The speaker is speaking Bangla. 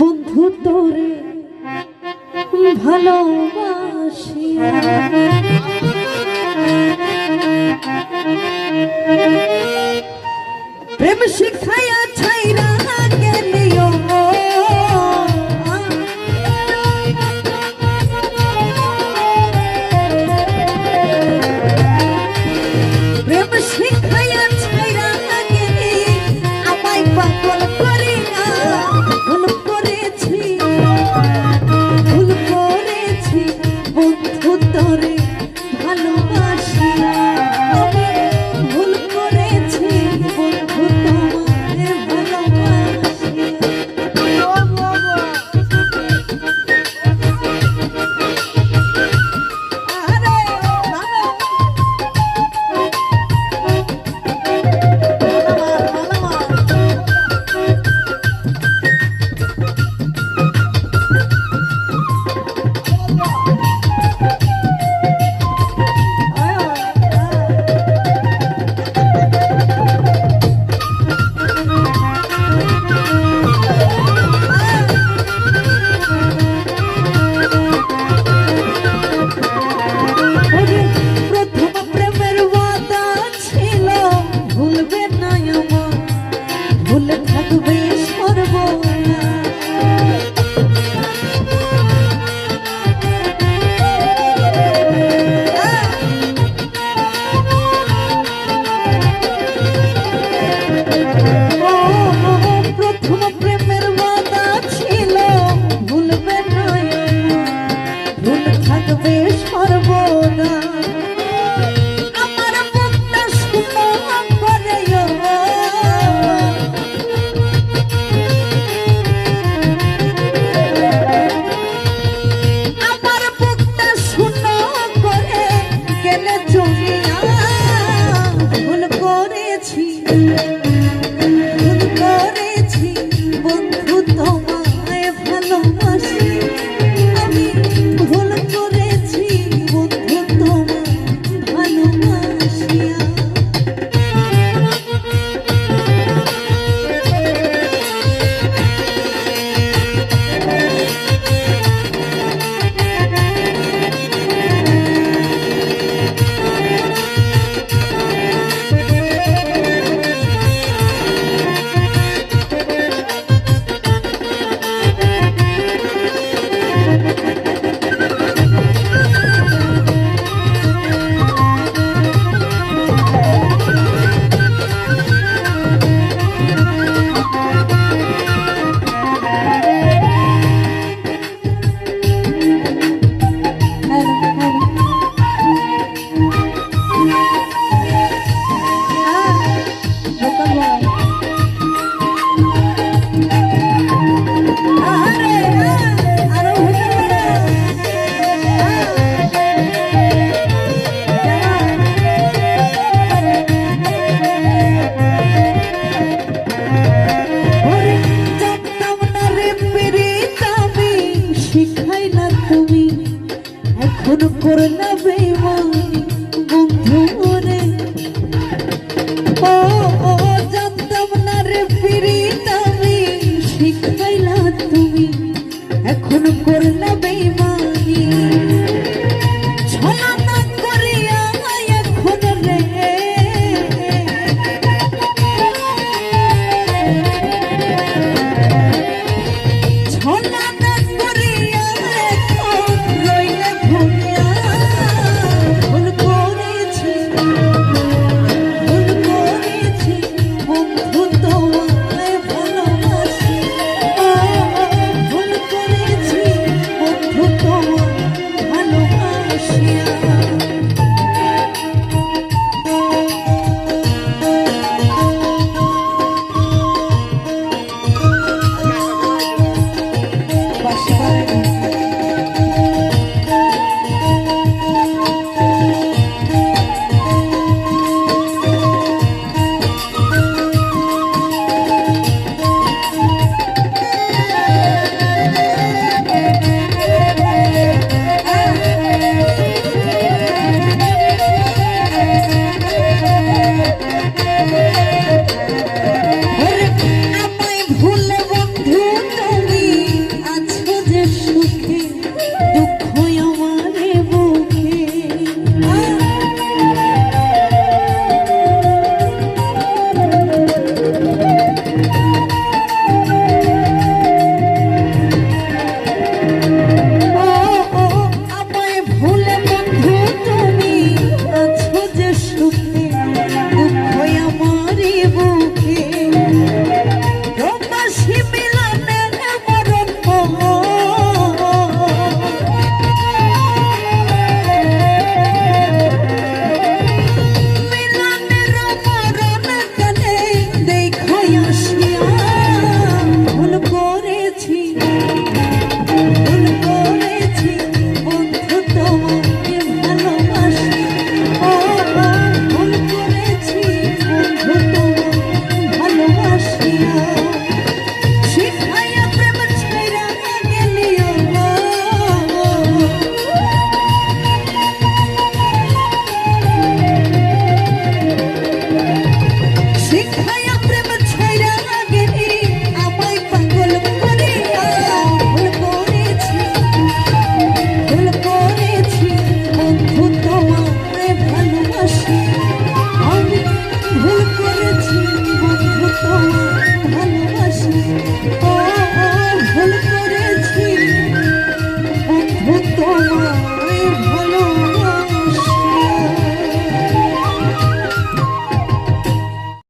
বন্ধু তোরে ভালোবাসি। প্রেম শিখায় থাকবে না তুমি, এখন করে না বেমানি বন্ধু মনে। ও ও জানতাম না রে ফিরি আমি শিখাইলা তুমি, এখন করে না বেমানি